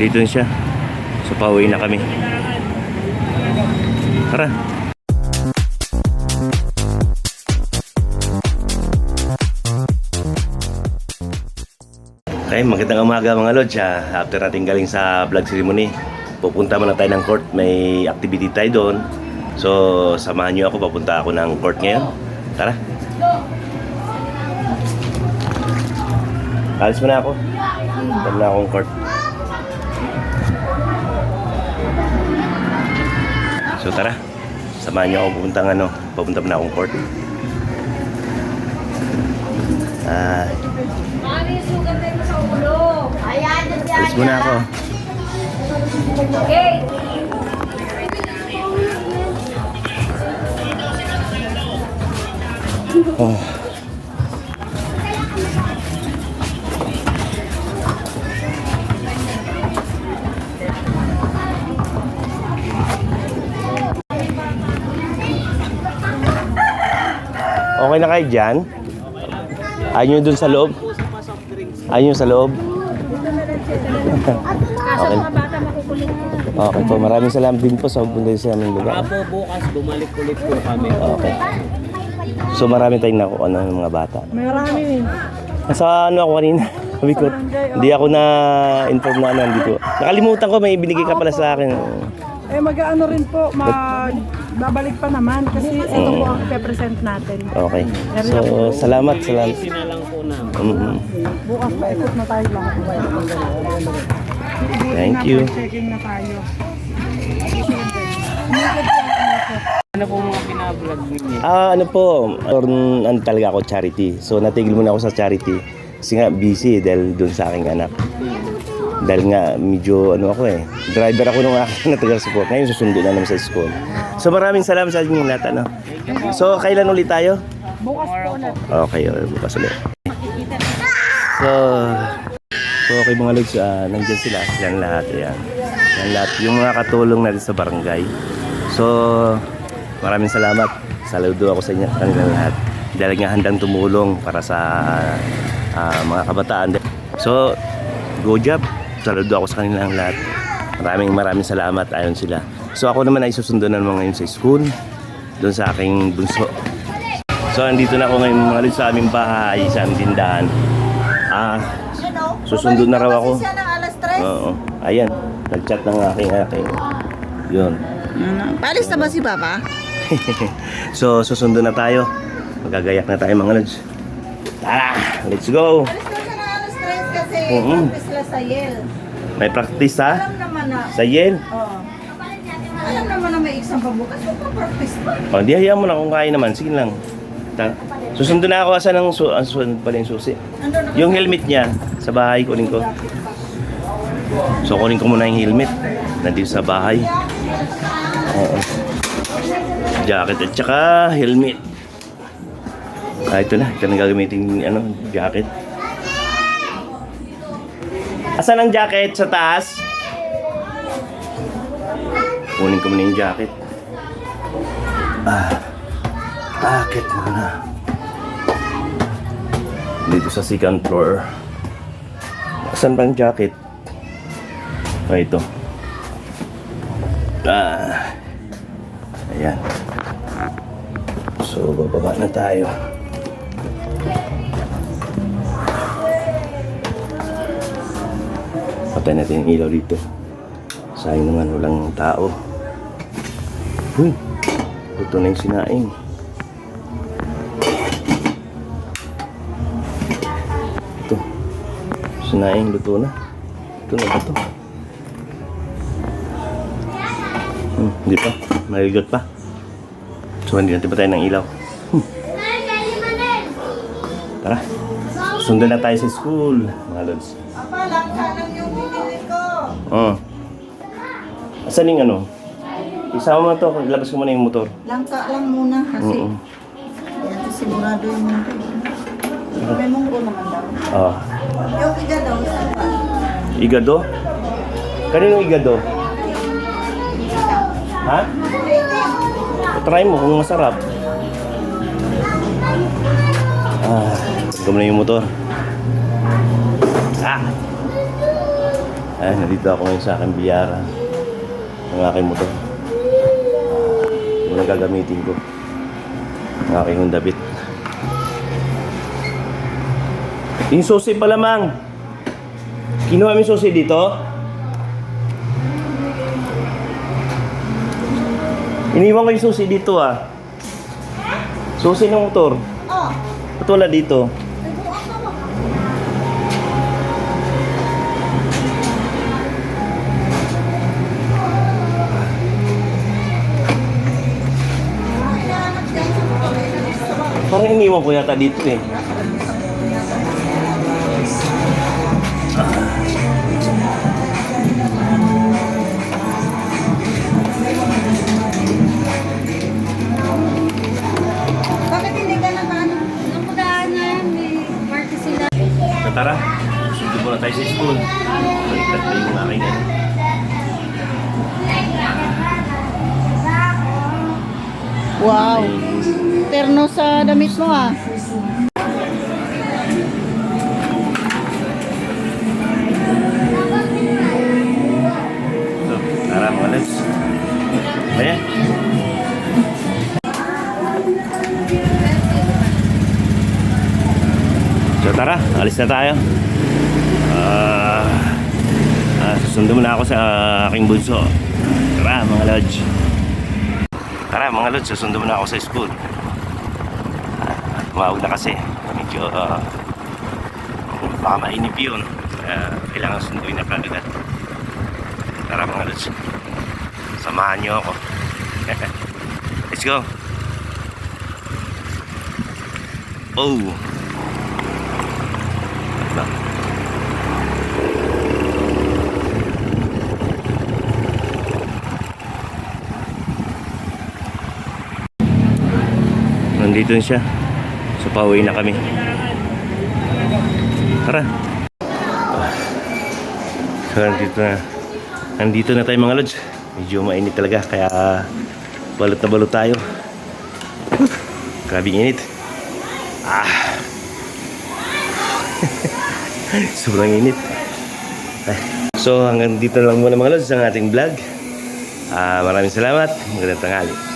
Nandito na siya. So, pauwi na kami. Tara. Okay, magandang umaga mga lods. ah. After natin galing sa vlog ceremony, pupunta muna tayo ng court. May activity tayo doon. So, samahan niyo ako. Papunta ako ng court ngayon. Tara. Alis mo na ako. Na akong court. So, tara. Samahan niyo ako pupunta ng ano. Papunta muna akong court. Ah, alis muna ako. Okay. Oh. Okay na kayo dyan? Ayaw nyo dun sa loob? Ayaw nyo sa loob? Okay. Okay po, maraming salamat din po sa punta sa aming lugar. Apo bukas bumalik ulit po kami. Okay. So marami tayong nakuha ng mga bata. Marami. Nasa ano ako kanina? Sabi ko, hindi ako na inform na nandito. Nakalimutan ko, may binigay ka pala sa akin. Eh mag-ano rin po, mag babalik pa naman kasi ito po ang ipe-present natin. Okay. So, salamat, salamat. Sina lang po na. Mhm. Bukas pa ikot na tayo lahat. Thank you. Checking na tayo. Ano po mga binablog ninyo? Ah, ano po, or ano talaga ako charity. So natigil muna ako sa charity. Kasi nga busy dahil doon sa aking anak. Dahil nga medyo ano ako eh, driver ako nung aking na taga-support. Ngayon susundo na naman sa school. So maraming salamat sa inyong lahat. Ano? So kailan ulit tayo? Bukas po ulit. Okay, bukas ulit. So, so okay mga lods, ah, nandyan sila, silang lahat, ayan. Silang lahat, yung mga katulong natin sa barangay. So, maraming salamat. Saludo ako sa inyo, kanilang lahat. Dahil nga handang tumulong para sa ah, mga kabataan. So, go job. Saludo ako sa kanilang lahat. Maraming maraming salamat, ayon sila. So, ako naman ay susundo na naman ngayon sa school, doon sa aking bunso. So, andito na ako ngayon mga sa aming bahay, sa aming tindahan. Ah, susundo na raw ako. Siya ng alas 3. Oo. Ayan, nag-chat ng aking aking. Yun. Palis na ba si Papa? so, susundo na tayo. Magagayak na tayo mga lods. Tara, let's go. Palis na siya ng alas 3 kasi Oo. practice sila sa Yale. May practice ha? Alam naman na, Sa Yen. oo. Alam naman na may exam pa bukas. Magpa-practice pa. O, di hayaan mo na kung kaya naman. Sige lang. Ta- Susundo na ako asa ng su ang susunod pala yung susi. Ando na. Yung helmet niya, sa bahay kunin ko. So kunin ko muna yung helmet. Nandito sa bahay. Oo. Jacket at saka helmet. Ah, ito na. Ito na gagamitin yung ano, jacket. Asan ang jacket? Sa taas? Kunin ko muna yung jacket. Ah. Jacket muna. Dito sa second floor. Saan bang jacket? Oh, ito. Ah. Ayan. So, bababa na tayo. Patay natin yung ilaw dito. Sayang naman, walang tao. Uy, ito na yung sinaing. Ito. Sinaing, luto na. Ito na ito? Hmm, hindi pa. Maligot pa. So, hindi natin pa tayo ng ilaw. Hmm. Tara. Sundan na tayo sa school, mga lods. Papa, langka lang yung binili ko. Oh. Asan yung ano? Isama mo to, ilabas ko muna yung motor. Langka lang muna kasi. Oo. Yan, sigurado yung munggo. May munggo naman daw. Oh. Yung iga daw, isa pa. Igado? Kanino igado? Ha? Try mo kung masarap. Ah, gawin na yung motor. Ah! Ay, nandito ako ngayon sa aking biyara. Ang aking motor. Yung gagamitin ko. Ang aking Honda Beat. Yung susi pala, mang. Kinuha mo yung susi dito? Iniwan ko yung susi dito ah. Susi ng motor. Oh, Ba't wala dito? Parang iniwan ko yata dito eh. Bakit hindi ka na paano? Napudaan na yan, may party sila. So, tara, sundo muna tayo sa school. Baliktad na yung aking ano. Wow. Terno sa damit mo ah. So, tara alis na tayo. Ah, ah, susundo muna ako sa aking bunso. Tara mga lodge. Tara mga lodge, susundo muna ako sa school. Tumawag na kasi. Medyo ah, baka mainip yun. Kaya kailangan sunduin na kagad. Tara mga lods. Samahan niyo ako. Let's go. Oh. Diba? Nandito na siya. So pauwi na kami. Tara. So, nandito na. Nandito na tayo mga lods. Medyo mainit talaga kaya balot na balot tayo. Grabing init. Ah. Sobrang init. Ay. So hanggang dito lang muna mga lods ang ating vlog. Ah, maraming salamat. Magandang tanghali.